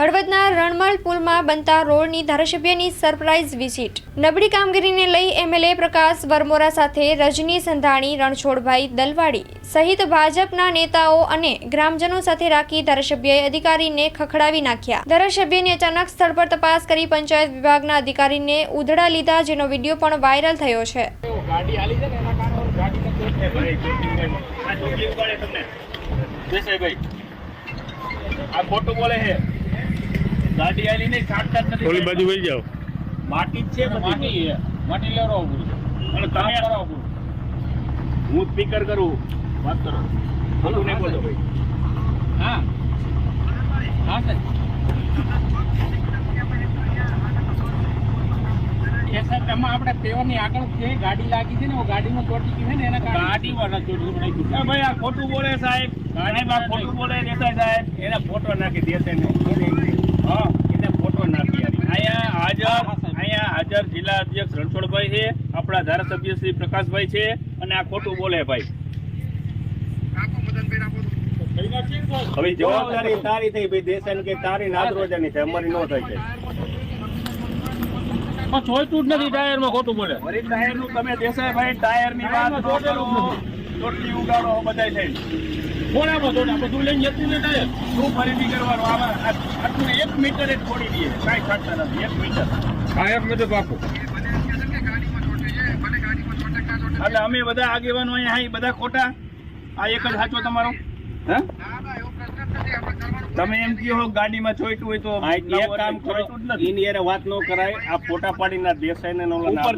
હળવદના રણમલ પુલમાં બનતા રોડની ધારાસભ્યની surprise visit. નબળી કામગીરીને લઈ એમએલએ પ્રકાશ વરમોરા સાથે રજની સંધાણી, રણછોડભાઈ દલવાડી સહિત ભાજપના નેતાઓ અને ગ્રામજનો સાથે રાખી ધારાસભ્યએ અધિકારીને ખખડાવી નાખ્યા. ધારાસભ્યની અચાનક સ્થળ પર તપાસ કરી પંચાયત વિભાગના અધિકારીને ઉધડા લીધા, જેનો વીડિયો પણ વાયરલ થયો છે. આ ખોટું બોલે છે. ગાડી આલી નહીં કાઢતા જ નથી ઓલી બાજુ વહી જાઓ. માટી જ છે માટી છે. માટી લેવરો ઉભું અને તમે કરો ઉભું હું સ્પીકર કરું. વાત કરો. ખોટું નહીં બોલો. ભાઈ હા. હા સર એ સાહેબ એમાં આપણે પેવાની આગળ જે ગાડી લાગી છે ને ગાડીમાં ચોટી ગઈ છે ને એના કારણે. ગાડી ચોટી ભાઈ આ ખોટું બોલે સાહેબ. સાહેબ ખોટું બોલે દેસાઈ સાહેબ. એને ફોટો નાખી દેશે ને હા એને ફોટો નાખી યાર. અહીંયા હાજર હાજર જિલ્લા અધ્યક્ષ રણછોડભાઈ છે આપણા ધારાસભ્ય શ્રી પ્રકાશભાઈ છે અને આ ખોટું બોલે ભાઈ. હવે જવાબદારી તારી થઈ ભાઈ દેસાઈ કે તારી નાદરોજાની છે અમારી નો થાય છે. જ નથી ટાયરમાં ખોટું બોલે. ટાયરનું તમે દેસાઈભાઈ ટાયરની વાત ન ચોટલી ઉગાડો બધા થઈને. કોણામાં થોડા બધું લઈને જતું ને શું ફરીથી કરવાનું? આટલું એક મીટર જ છોડી દઈએ. કાંઈ ખાતા નથી. એક મીટર. હા એક મીટર બાપુ એટલે અમે બધા આગેવાનો અહીંયા હા બધા ખોટા? આ એક જ સાચો તમારો? હે? તમે એમ કહો ગાડીમાં ચોઈટું હોય તો એક કામ કરો. એની યારે વાત ન કરાય. આ ફોટા પાડીને દેસાઈ દેસાઈને ને ઉપર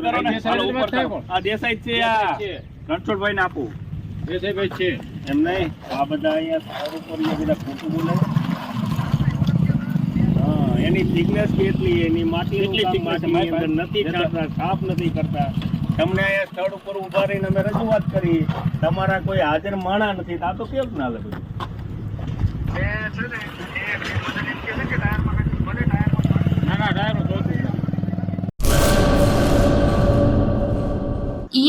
કરો. આ દેસાઈ છે આ રણછોડભાઈ ને આપું. દેસાઈભાઈ છે. એમ આ બધા અહીંયા સ્થળ ઉપર બધા ખોટું બોલે. હા એની thickness કેટલી એની માટી કામ માટીની અંદર નથી? કરતા સાફ નથી કરતા. તમને અહીંયા સ્થળ ઉપર રહીને અમે રજૂઆત કરી. તમારા કોઈ હાજર માણા નથી તો આ તો કેવું ના લે